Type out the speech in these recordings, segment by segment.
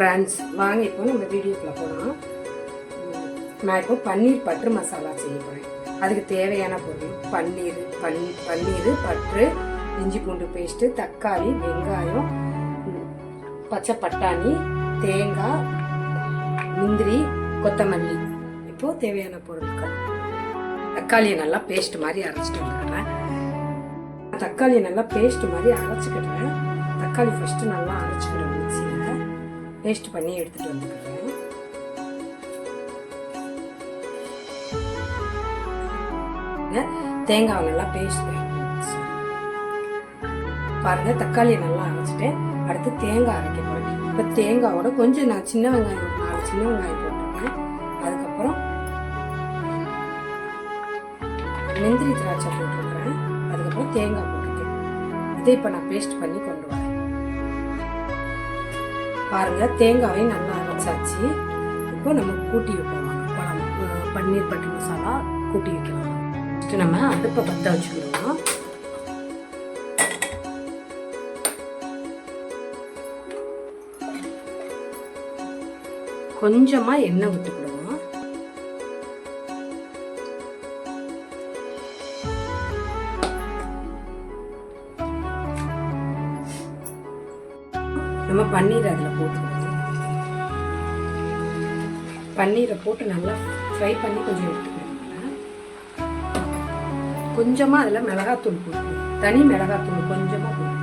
Friends வாங்க இப்போ நம்ம வீடியோக்குள்ளே போகலாம் நான் இப்போ பன்னீர் பட்டு மசாலா செய்ய போகிறேன் அதுக்கு தேவையான பொருள் பன்னீர் பன் பன்னீர் பற்று இஞ்சி பூண்டு பேஸ்ட்டு தக்காளி வெங்காயம் பச்சை பட்டாணி தேங்காய் முந்திரி கொத்தமல்லி. இப்போ தேவையான பொருட்கள். தக்காளியை நல்லா பேஸ்ட் மாதிரி அரைச்சிட்டு வந்துடுறேன். தக்காளியை நல்லா பேஸ்ட் மாதிரி அரைச்சிக்கிடுறேன். தக்காளி ஃபஸ்ட்டு நல்லா அரைச்சிக்கிடுவேன் பேஸ்ட் பண்ணி எடுத்துகிட்டு வந்துக்கிறேன். தேங்காய் நல்லா பேஸ்ட் பாருங்க தக்காளியை நல்லா அரைச்சிட்டேன் அடுத்து தேங்காய் அரைக்க போகிறேன் இப்போ தேங்காவோட கொஞ்சம் நான் சின்ன வெங்காயம் நாலு சின்ன வெங்காயம் போட்டிருக்கேன். அதுக்கப்புறம் நெந்திரி திராட்சை போட்டிருக்கிறேன் அதுக்கப்புறம் தேங்காய் போட்டிருக்கேன். இதை இப்போ நான் பேஸ்ட் பண்ணி கொண்டு பாருங்கள் பாருங்க நல்லா அரைச்சாச்சு. இப்போ நம்ம கூட்டி வைப்போம். பழம் பன்னீர் பட்டர் மசாலா கூட்டி வைக்கலாம். ஃபஸ்ட்டு நம்ம அடுப்பை பற்ற வச்சுக்கிடுவோம் கொஞ்சமாக எண்ணெய் விட்டுக்கணும் நம்ம பன்னீர் அதில் போட்டுக்கணும். பன்னீரை போட்டு நல்லா ஃப்ரை பண்ணி கொஞ்சம் எடுத்துக்கணும். கொஞ்சமாக அதில் மிளகாத்தூள் போட்டுக்கணும். தனி மிளகாத்தூள் கொஞ்சமாக போட்டுக்கணும்.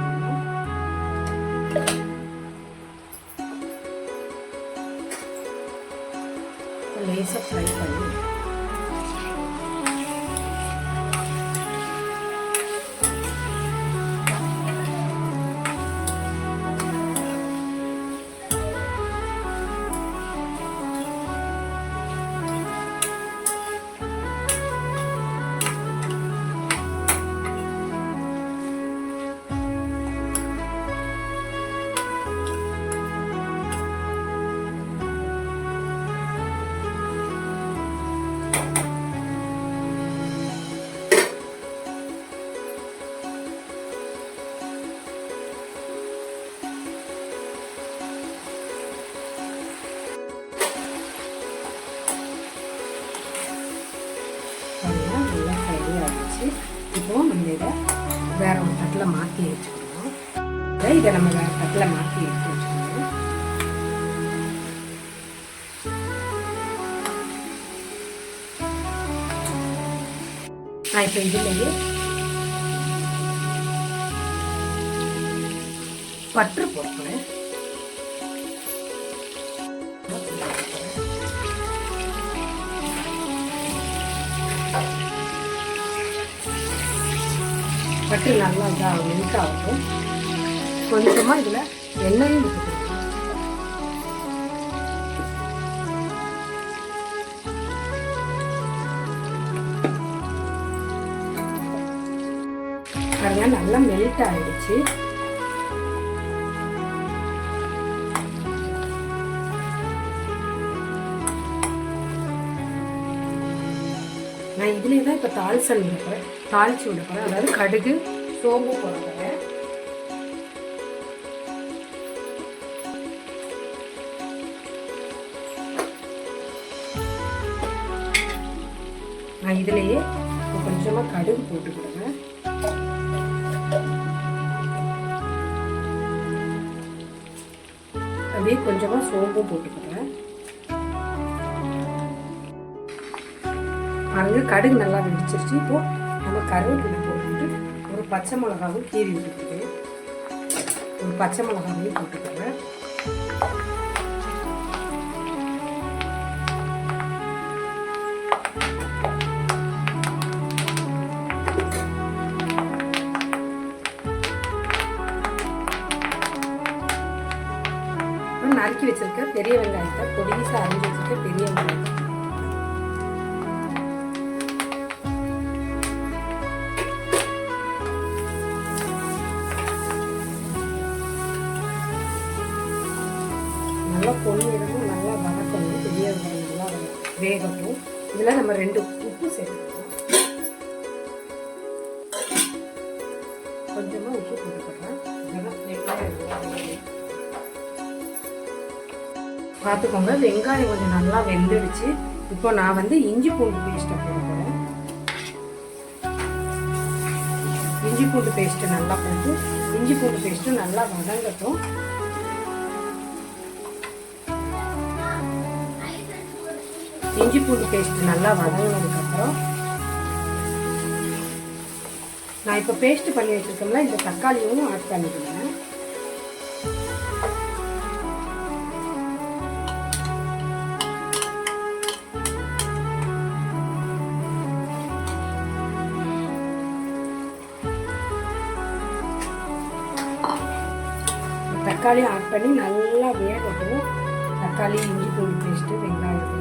லேசாக ஃப்ரை பண்ணி இதை வேற ஒரு தட்டில் மாற்றி வச்சுக்கணும். இதை நம்ம வேற தட்டில் மாற்றி எடுத்து வச்சுக்கணும். நான் இப்போ இதுலேயே பற்று போடுறேன் பட்டு நல்லா இதாக மெல்ட் ஆகும். கொஞ்சமாக இதில் எண்ணெயும் விட்டுக்கணும் பாருங்க நல்லா மெல்ட் ஆயிடுச்சு. நான் இதுலேயே தான் இப்போ தாளிசல் இருக்கிறேன் தாளித்து தாளிச்சு விட போகிறேன் அதாவது கடுகு சோம்பு போட போகிறேன் நான் இதுலேயே கொஞ்சமாக கடுகு போட்டுக்கிடுவேன் அப்படியே கொஞ்சமாக சோம்பும் போட்டுக்கிறேன் பாருங்க கடுகு நல்லா வெடிச்சிருச்சு. இப்போது கருவேப்பிலை போட்டுட்டு ஒரு பச்சை மிளகாவும் கீறி விட்டுக்கிட்டு ஒரு பச்சை மிளகாவையும் போட்டுக்கிறேன் நறுக்கி வச்சிருக்க பெரிய வெங்காயத்தை பொடிசா அரிஞ்சு வச்சிருக்க பெரிய வெங்காயத்தை நல்லா பொன்னிறமும் நல்லா வதக்கணும். பிரியாணி நல்லா வேகட்டும். இதில் நம்ம ரெண்டு உப்பு சேர்த்துக்கணும் கொஞ்சமாக உப்பு போட்டுக்கிறேன் பார்த்துக்கோங்க வெங்காயம் கொஞ்சம் நல்லா வெந்துடுச்சு. இப்போ நான் வந்து இஞ்சி பூண்டு பேஸ்ட்டை போட இஞ்சி பூண்டு பேஸ்ட்டு நல்லா போட்டு இஞ்சி பூண்டு பேஸ்ட்டும் நல்லா வதங்கட்டும். இஞ்சி பூண்டு பேஸ்ட் நல்லா வதங்கினதுக்கப்புறம் நான் இப்போ பேஸ்ட் பண்ணி வச்சிருக்கோம்ல இந்த தக்காளியும் ஆட் பண்ணிக்கிறேன். தக்காளி ஆட் பண்ணி நல்லா வேகட்டும். தக்காளி இஞ்சி பூண்டு பேஸ்ட்டு வெங்காயம்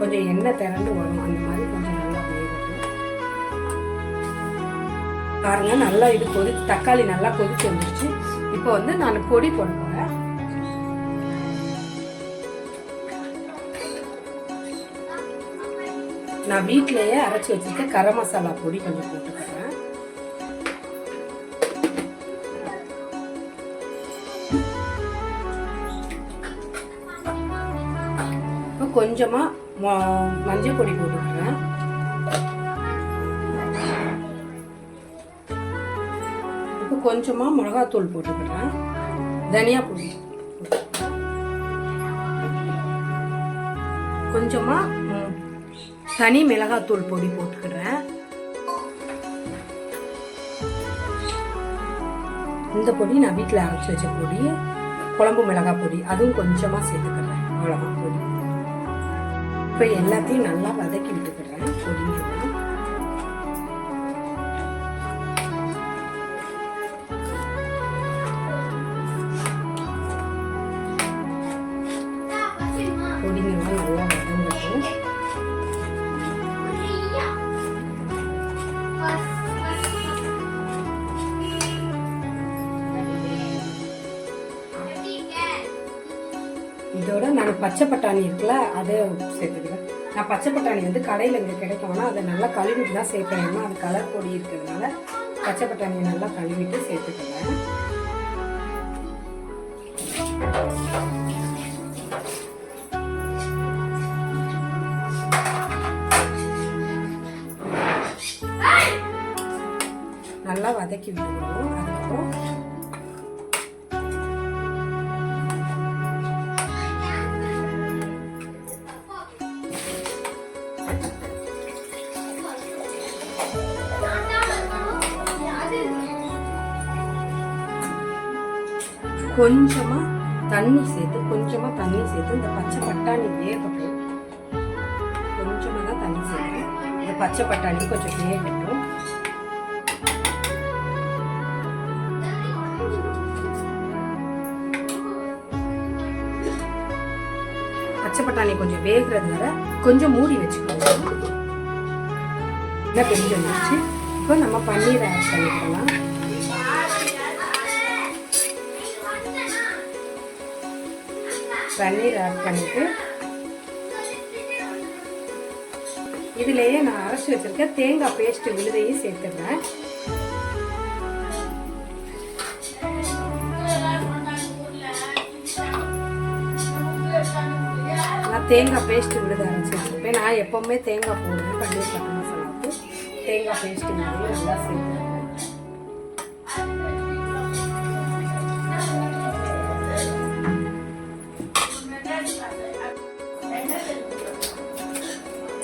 கொஞ்சம் எண்ணெய் திரண்டு வரும் அந்த மாதிரி கொஞ்சம் நல்லா வேகட்டும். பாருங்க நல்லா இது கொதி தக்காளி நல்லா கொதிச்சு வந்துருச்சு. இப்போ வந்து நான் பொடி போட போகிறேன் நான் வீட்டிலேயே அரைச்சி வச்சிருக்க கரம் மசாலா பொடி கொஞ்சம் போட்டுக்கிறேன். கொஞ்சமாக கொஞ்சமா ம- மஞ்சள் பொடி போட்டுக்கிறேன் இப்போ கொஞ்சமா மிளகாத்தூள் போட்டுக்கிறேன் தனியா பொடி கொஞ்சமா தனி மிளகாத்தூள் பொடி போட்டுக்கிறேன். இந்த பொடி நான் வீட்டில் அரைச்சி வச்ச பொடி குழம்பு மிளகாய் பொடி அதுவும் கொஞ்சமாக சேர்த்துக்கிறேன். அவ்வளோதான் பொடி இப்போ எல்லாத்தையும் நல்லா வதக்கி விட்டுக்கிறேன் பொடிங்கெல்லாம் விட நான் பச்சை பட்டாணி இருக்குல்ல அதை சேர்த்துக்கிறேன். நான் பச்சை பட்டாணி வந்து கடையில் இங்கே கிடைக்கும்னா அதை நல்லா கழுவிட்டு தான் சேர்ப்பேன். ஏன்னா அது கலர் பொடி இருக்கிறதுனால பச்சை பட்டாணியை நல்லா கழுவிட்டு சேர்த்துக்கிறேன். நல்லா வதக்கி விட்டுக்கணும். அதுக்கப்புறம் கொஞ்சமா தண்ணி சேர்த்து கொஞ்சமா தண்ணி சேர்த்து இந்த பச்சை பட்டாணி வேகட்டும். கொஞ்சமா தான் தண்ணி சேர்த்து இந்த பச்சை பட்டாணி கொஞ்சம் வேகட்டும். பச்சை பட்டாணி கொஞ்சம் வேகிறது வர கொஞ்சம் மூடி வச்சுக்கோங்க. என்ன பெரிய வந்துச்சு இப்போ நம்ம பன்னீரை ஆட் பண்ணிக்கலாம். பன்னீர் ஆட் பண்ணிட்டு இதுலயே நான் அரைச்சி வச்சிருக்க தேங்காய் பேஸ்ட் விழுதையும் சேர்த்துடுறேன். நான் தேங்காய் பேஸ்ட் விழுத அரைச்சி நான் எப்பவுமே தேங்காய் போடுவேன் பன்னீர் பட்டர் மசாலாவுக்கு தேங்காய் பேஸ்ட் விழுதையும் நல்லா சேர்த்துருவேன்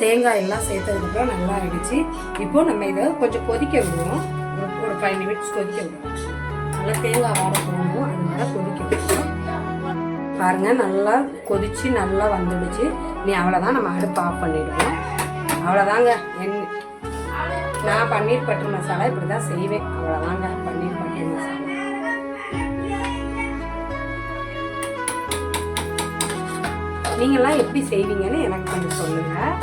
தேங்காய் எல்லாம் சேர்த்ததுக்கப்புறம் நல்லா ஆயிடுச்சு. இப்போ நம்ம இதை கொஞ்சம் கொதிக்க விடுவோம் ஒரு ஒரு ஃபைவ் மினிட்ஸ் கொதிக்க விடுவோம் நல்லா தேங்காய் வாட போகணும் அதனால கொதிக்க விடுவோம் பாருங்க நல்லா கொதிச்சு நல்லா வந்துடுச்சு. நீ அவ்வளோதான் நம்ம அடுப்பு ஆஃப் பண்ணிடுவோம். அவ்வளோதாங்க என் நான் பன்னீர் பட்டர் மசாலா இப்படி தான் செய்வேன். அவ்வளோதாங்க பன்னீர் பட்டர் மசாலா. நீங்களாம் எப்படி செய்வீங்கன்னு எனக்கு கொஞ்சம் சொல்லுங்கள்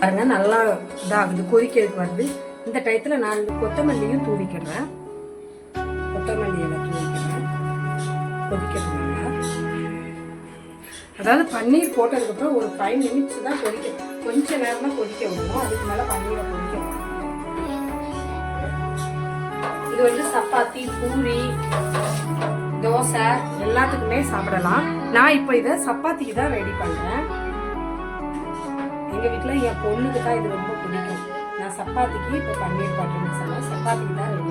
பாருங்க நல்லா இதாகுது கொதிக்கிறதுக்கு வருது. இந்த டயத்துல நான் கொத்தமல்லியும் தூவிக்கிறேன். கொத்தமல்லியில் தூவிக்கிறேன். கொதிக்கிறதுனால அதாவது பன்னீர் போட்டதுக்கப்புறம் ஒரு ஃபைவ் மினிட்ஸ் தான் கொதிக்க கொஞ்ச நேரம் தான் கொதிக்க விடணும். அதுக்கு மேலே பன்னீரை கொதிக்க இது வந்து சப்பாத்தி பூரி தோசை எல்லாத்துக்குமே சாப்பிடலாம். நான் இப்போ இதை சப்பாத்திக்கு தான் ரெடி பண்ணுறேன் எங்கள் வீட்டில் என் பொண்ணுக்கு தான் இது ரொம்ப பிடிக்கும். நான் சப்பாத்திக்கு இப்போ பன்னீர் பட்டர் மசாலா சப்பாத்திக்கு தான் ரெடி